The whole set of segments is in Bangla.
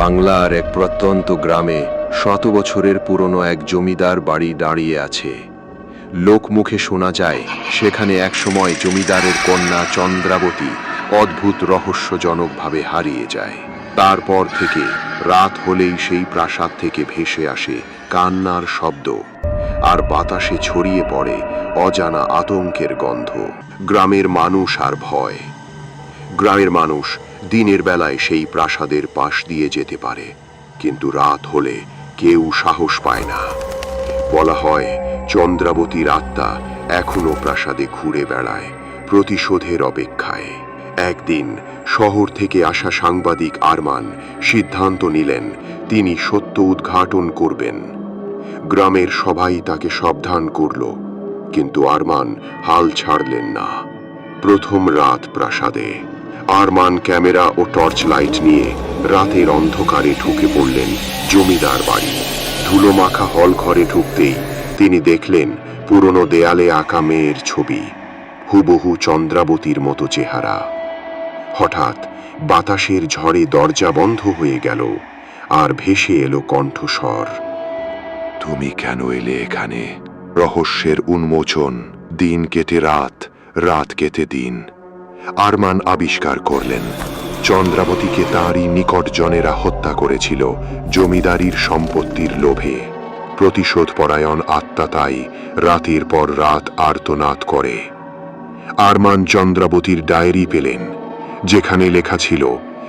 বাংলার এক প্রত্যন্ত গ্রামে শত বছরের পুরনো এক জমিদার বাড়ি দাঁড়িয়ে আছে। লোকমুখে শোনা যায়, সেখানে একসময় জমিদারের কন্যা চন্দ্রাবতী অদ্ভুত রহস্যজনকভাবে হারিয়ে যায়। তারপর থেকে রাত হলেই সেই প্রাসাদ থেকে ভেসে আসে কান্নার শব্দ, আর বাতাসে ছড়িয়ে পড়ে অজানা আতঙ্কের গন্ধ, গ্রামের মানুষ আর ভয়। গ্রামের মানুষ দিনের বেলায় সেই প্রাসাদের পাশ দিয়ে যেতে পারে, কিন্তু রাত হলে কেউ সাহস পায় না। বলা হয়, চন্দ্রাবতীর আত্মা এখনও প্রাসাদে ঘুরে বেড়ায় প্রতিশোধের অপেক্ষায়। একদিন শহর থেকে আসা সাংবাদিক আরমান সিদ্ধান্ত নিলেন, তিনি সত্য উদ্ঘাটন করবেন। গ্রামের সবাই তাকে সাবধান করল, কিন্তু আরমান হাল ছাড়লেন না। প্রথম রাত প্রাসাদে আরমান ক্যামেরা ও টর্চ লাইট নিয়ে রাতের অন্ধকারে ঢুকে পড়লেন জমিদার বাড়ি। ধুলো মাখা হল ঘরে ঢুকতেই তিনি দেখলেন পুরনো দেয়ালে আঁকা মেয়ের ছবি, হুবহু চন্দ্রাবতীর মতো চেহারা। হঠাৎ বাতাসের ঝড়ে দরজা বন্ধ হয়ে গেল আর ভেসে এলো কণ্ঠস্বর। তুমি কেন এলে এখানে? রহস্যের উন্মোচন, দিন কেটে রাত রাত কেটে দিন। আরমান আবিষ্কার করলেন। চন্দ্রাবতীকে তাঁরই নিকটজনেরা হত্যা করেছিল জমিদারির সম্পত্তির লোভে। প্রতিশোধ পরায়ণ আত্মা তাই রাতের পর রাত আর্তনাদ করে। আরমান চন্দ্রাবতীর ডায়েরি পেলেন, যেখানে লেখা ছিল,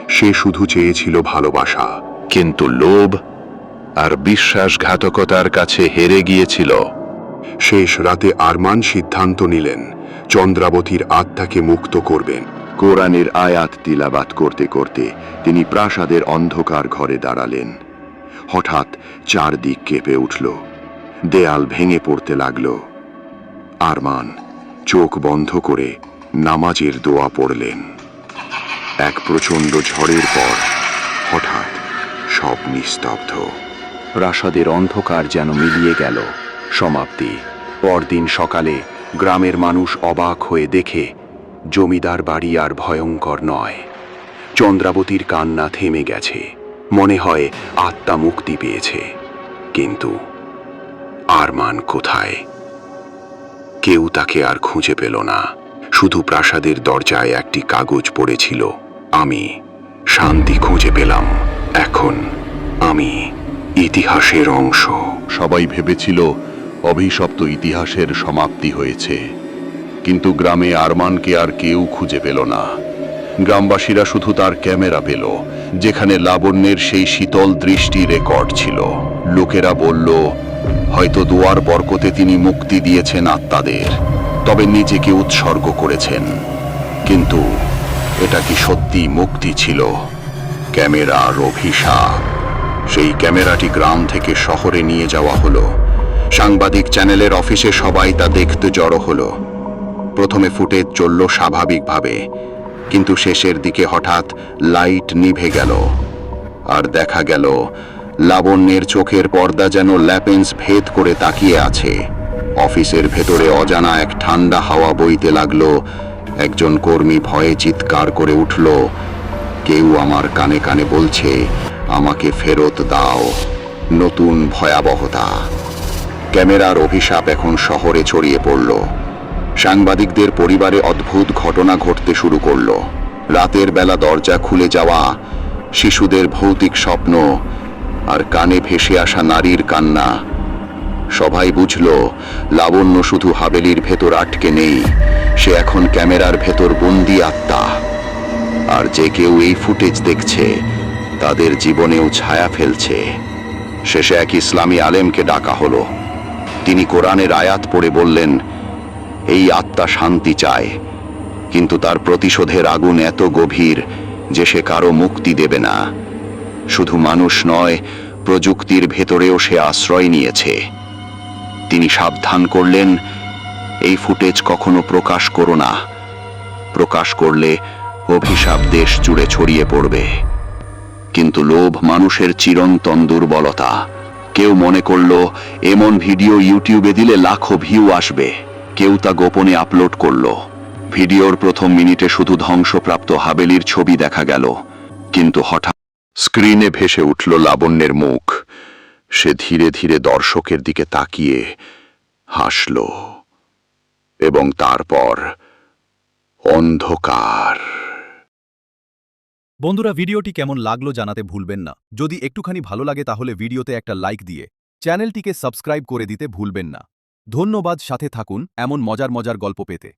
সে শুধু চেয়েছিল ভালোবাসা, কিন্তু লোভ আর বিশ্বাসঘাতকতার কাছে হেরে গিয়েছিল। শেষ রাতে আরমান সিদ্ধান্ত নিলেন চন্দ্রাবতীর আত্মাকে মুক্ত করবেন। কোরআনের আয়াত তিলাবাত করতে করতে তিনি প্রাসাদের অন্ধকার ঘরে দাঁড়ালেন। হঠাৎ চারদিক কেঁপে উঠল দেয়াল ভেঙে পড়তে লাগল। আরমান চোখ বন্ধ করে নামাজের দোয়া পড়লেন। এক প্রচণ্ড ঝড়ের পর হঠাৎ সব নিস্তব্ধ। প্রাসাদের অন্ধকার যেন মিলিয়ে গেল। সমাপ্তি। পরদিন সকালে গ্রামের মানুষ অবাক হয়ে দেখে, জমিদার বাড়ি আর ভয়ঙ্কর নয়। চন্দ্রাবতীর কান্না থেমে গেছে। মনে হয় আত্মা মুক্তি পেয়েছে। কিন্তু আরমান কোথায়? কেউ তাকে আর খুঁজে পেল না। শুধু প্রাসাদের দরজায় একটি কাগজ পড়েছিল, আমি শান্তি খুঁজে পেলাম। এখন আমি ইতিহাসের অংশ। সবাই ভেবেছিল অভিশপ্ত ইতিহাসের সমাপ্তি হয়েছে। কিন্তু গ্রামে আরমানকে আর কেউ খুঁজে পেল না। গ্রামবাসীরা শুধু তার ক্যামেরা পেল, যেখানে লাবণ্যের সেই শীতল দৃষ্টি রেকর্ড ছিল। লোকেরা বলল, হয়তো দুয়ার বরকতে তিনি মুক্তি দিয়েছেন আত্মাদের, তবে নিজেকে উৎসর্গ করেছেন। কিন্তু এটা কি সত্যি মুক্তি ছিল? ক্যামেরার অভিশাপ। সেই ক্যামেরাটি গ্রাম থেকে শহরে নিয়ে যাওয়া হলো। সাংবাদিক চ্যানেলের অফিসে সবাই তা দেখতে জড়ো হলো। প্রথমে ফুটেজ চলল স্বাভাবিকভাবে, কিন্তু শেষের দিকে হঠাৎ লাইট নিভে গেল। আর দেখা গেল, লাবণ্যের চোখের পর্দা যেন ল্যাপেন্স ভেদ করে তাকিয়ে আছে। অফিসের ভেতরে অজানা এক ঠান্ডা হাওয়া বইতে লাগল, একজন কর্মী ভয়ে চিৎকার করে উঠল, কেউ আমার কানে কানে বলছে, আমাকে ফেরত দাও, নতুন ভয়াবহতা। ক্যামেরার অভিশাপ এখন শহরে ছড়িয়ে পড়ল। সাংবাদিকদের পরিবারে অদ্ভুত ঘটনা ঘটতে শুরু করল। রাতের বেলা দরজা খুলে যাওয়া, শিশুদের ভৌতিক স্বপ্ন আর কানে ভেসে আসা নারীর কান্না। সবাই বুঝল, লাবণ্য শুধু হাবেলির ভেতর আটকে নেই, সে এখন ক্যামেরার ভেতর বন্দি আত্মা। আর যে কেউ এই ফুটেজ দেখছে, তাদের জীবনেও ছায়া ফেলছে। শেষে এক ইসলামী আলেমকে ডাকা হলো। তিনি কোরআনের আয়াত পড়ে বললেন, এই আত্মা শান্তি চায়, কিন্তু তার প্রতিশোধের আগুন এত গভীর যে সে কারও মুক্তি দেবে না। শুধু মানুষ নয়, প্রযুক্তির ভেতরেও সে আশ্রয় নিয়েছে। তিনি সাবধান করলেন, এই ফুটেজ কখনো প্রকাশ করো না। প্রকাশ করলে অভিশাপ দেশ জুড়ে ছড়িয়ে পড়বে। কিন্তু লোভ মানুষের চিরন্তন দুর্বলতা। কেউ মনে করল, এমন ভিডিও ইউটিউবে দিলে লাখো ভিউ আসবে। কেউ তা গোপনে আপলোড করল। ভিডিওর প্রথম মিনিটে শুধু ধ্বংসপ্রাপ্ত হাবেলির ছবি দেখা গেল। কিন্তু হঠাৎ স্ক্রিনে ভেসে উঠল লাবণ্যের মুখ। সে ধীরে ধীরে দর্শকের দিকে তাকিয়ে হাসল। এবং তারপর অন্ধকার। বন্ধুরা, ভিডিওটি কেমন লাগল জানাতে ভুলবেন না। যদি একটুখানি ভালো লাগে তাহলে ভিডিওতে একটা লাইক দিয়ে চ্যানেলটিকে সাবস্ক্রাইব করে দিতে ভুলবেন না। ধন্যবাদ, সাথে থাকুন, এমন মজার মজার গল্প পেতে।